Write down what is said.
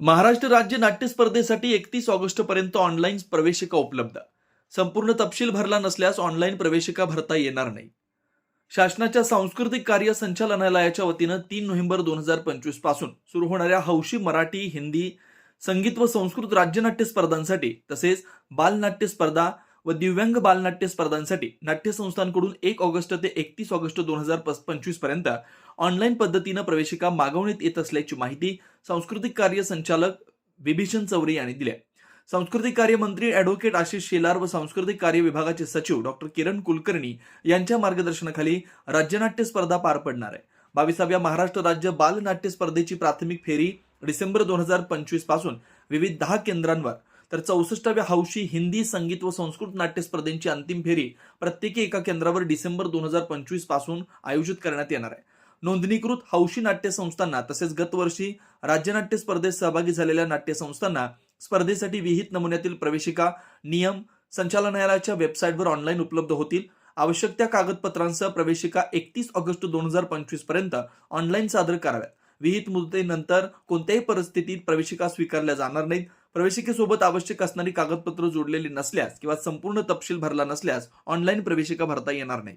महाराष्ट्र राज्य नाट्य स्पर्धेसाठी एकतीस ऑगस्ट पर्यंत ऑनलाईन प्रवेशिका उपलब्ध. संपूर्ण तपशील भरला नसल्यास ऑनलाईन प्रवेशिका भरता येणार नाही. शासनाच्या सांस्कृतिक कार्य संचालनालयाच्या वतीनं तीन नोव्हेंबर दोन हजार पंचवीसपासून सुरू होणाऱ्या हौशी मराठी हिंदी संगीत व संस्कृत राज्यनाट्य स्पर्धांसाठी तसेच बालनाट्य स्पर्धा व दिव्यांग बालनाट्य स्पर्धांसाठी नाट्य संस्थांकडून एक ऑगस्ट ते एकतीस ऑगस्ट दोन हजार पंचवीसपर्यंत ऑनलाईन पद्धतीनं प्रवेशिका मागवण्यात येत असल्याची माहिती सांस्कृतिक कार्य संचालक विभीषण चौरे यांनी दिली आहे. सांस्कृतिक कार्य मंत्री ॲडव्होकेट आशिष शेलार व सांस्कृतिक कार्य विभागाचे सचिव डॉक्टर किरण कुलकर्णी यांच्या मार्गदर्शनाखाली राज्यनाट्य स्पर्धा पार पडणार आहे बावीसाव्या महाराष्ट्र राज्य बालनाट्य स्पर्धेची प्राथमिक फेरी डिसेंबर दोन हजार पंचवीसपासून विविध दहा केंद्रांवर तर चौसष्टाव्या हौशी हिंदी संगीत व संस्कृत नाट्य स्पर्धेंची अंतिम फेरी प्रत्येकी एका केंद्रावर डिसेंबर दोन हजार पंचवीसपासून आयोजित करण्यात येणार आहे. नोंदणीकृत हौशी नाट्य संस्थांना तसेच गतवर्षी राज्यनाट्य स्पर्धेत सहभागी झालेल्या नाट्य संस्थांना स्पर्धेसाठी विहित नमुन्यातील प्रवेशिका नियम संचालनालयाच्या वेबसाईटवर ऑनलाईन उपलब्ध होतील. आवश्यक त्या कागदपत्रांसह प्रवेशिका एकतीस ऑगस्ट दोन हजार पंचवीसपर्यंत ऑनलाईन सादर कराव्यात. विहित मुदतीनंतर कोणत्याही परिस्थितीत प्रवेशिका स्वीकारल्या जाणार नाहीत. प्रवेशिकेसोबत आवश्यक असणारी कागदपत्र जोडलेली नसल्यास किंवा संपूर्ण तपशील भरला नसल्यास ऑनलाईन प्रवेशिका भरता येणार नाही